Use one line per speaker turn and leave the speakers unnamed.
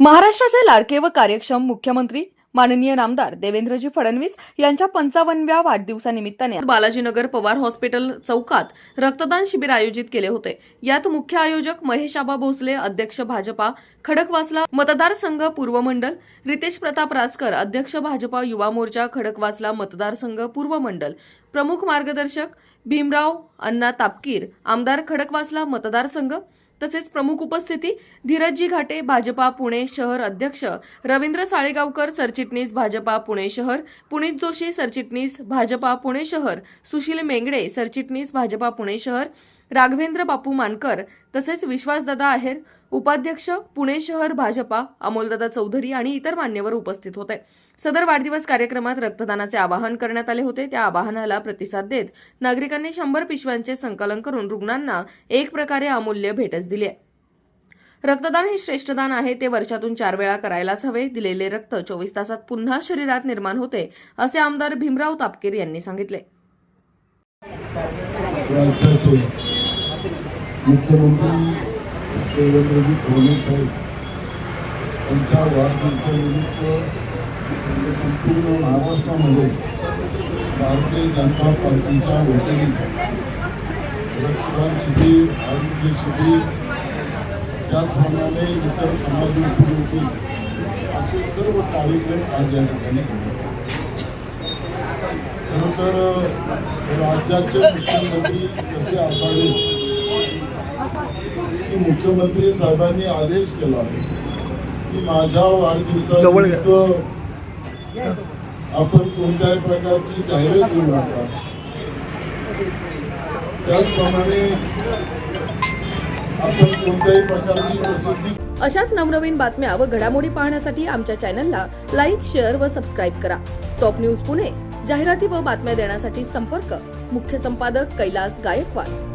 महाराष्ट्राचे लाडके व कार्यक्षम मुख्यमंत्री माननीय नामदार देवेंद्रजी फडणवीस यांच्या पंचावन्नव्या वाढदिवसानिमित्ताने बालाजीनगर पवार हॉस्पिटल चौकात रक्तदान शिबिर आयोजित केले होते. यात मुख्य आयोजक महेश आबा भोसले अध्यक्ष भाजपा खडकवासला मतदारसंघ पूर्व मंडल रितेश प्रताप रासकर अध्यक्ष भाजपा युवा मोर्चा खडकवासला मतदारसंघ पूर्व मंडल प्रमुख मार्गदर्शक भीमराव अण्णा तापकीर आमदार खडकवासला मतदारसंघ तसेच प्रमुख उपस्थिती धीरजजी घाटे भाजपा पुणे शहर अध्यक्ष रवींद्र साळेगावकर सरचिटणीस भाजपा पुणे शहर पुनीत जोशी सरचिटणीस भाजपा पुणे शहर सुशील मेंगडे सरचिटणीस भाजपा पुणे शहर राघवेंद्र बापू मानकर तसेच विश्वासदादा आहेर उपाध्यक्ष पुणे शहर भाजपा अमोलदादा चौधरी आणि इतर मान्यवर उपस्थित होते. सदर वाढदिवस कार्यक्रमात रक्तदानाचे आवाहन करण्यात आले होते. त्या आवाहनाला प्रतिसाद देत नागरिकांनी शंभर पिशव्यांचे संकलन करून रुग्णांना एक प्रकारे अमूल्य भेटच दिली. आहे रक्तदान हे श्रेष्ठदान आहे ते वर्षातून चार वेळा करायलाच हवे. दिलेले रक्त चोवीस तासात पुन्हा शरीरात निर्माण होते असे आमदार भीमराव तापकीर यांनी सांगितले.
मुख्यमंत्री देवेंद्रजी फडणवीस साहेब यांच्या वाढदिवसानिमित्त म्हणजे संपूर्ण महाराष्ट्रामध्ये भारतीय जनता पार्टीच्या वतीने रक्तदान शिबिर आरोग्य शिबिर त्याचप्रमाणे इतर समाज उपयोगी असे सर्व कार्यक्रम आज या ठिकाणी खरं तर राज्याचे मुख्यमंत्री कसे असावे मुख्यमंत्री साहेबांनी आदेश केला की माझ्या वाढदिवसानिमित्त आपण कोणत्याही प्रकारची जाहिरात देऊ नका. त्याचप्रमाणे आपण कोणत्याही प्रकारची प्रसिद्धी
अशाच नवनवीन बातम्या व घडामोडी पाहण्यासाठी आमच्या चॅनलला लाईक शेअर व सबस्क्राईब करा. टॉप न्यूज पुणे जाहिराती व बातम्या देण्यासाठी संपर्क मुख्य संपादक कैलास गायकवाड.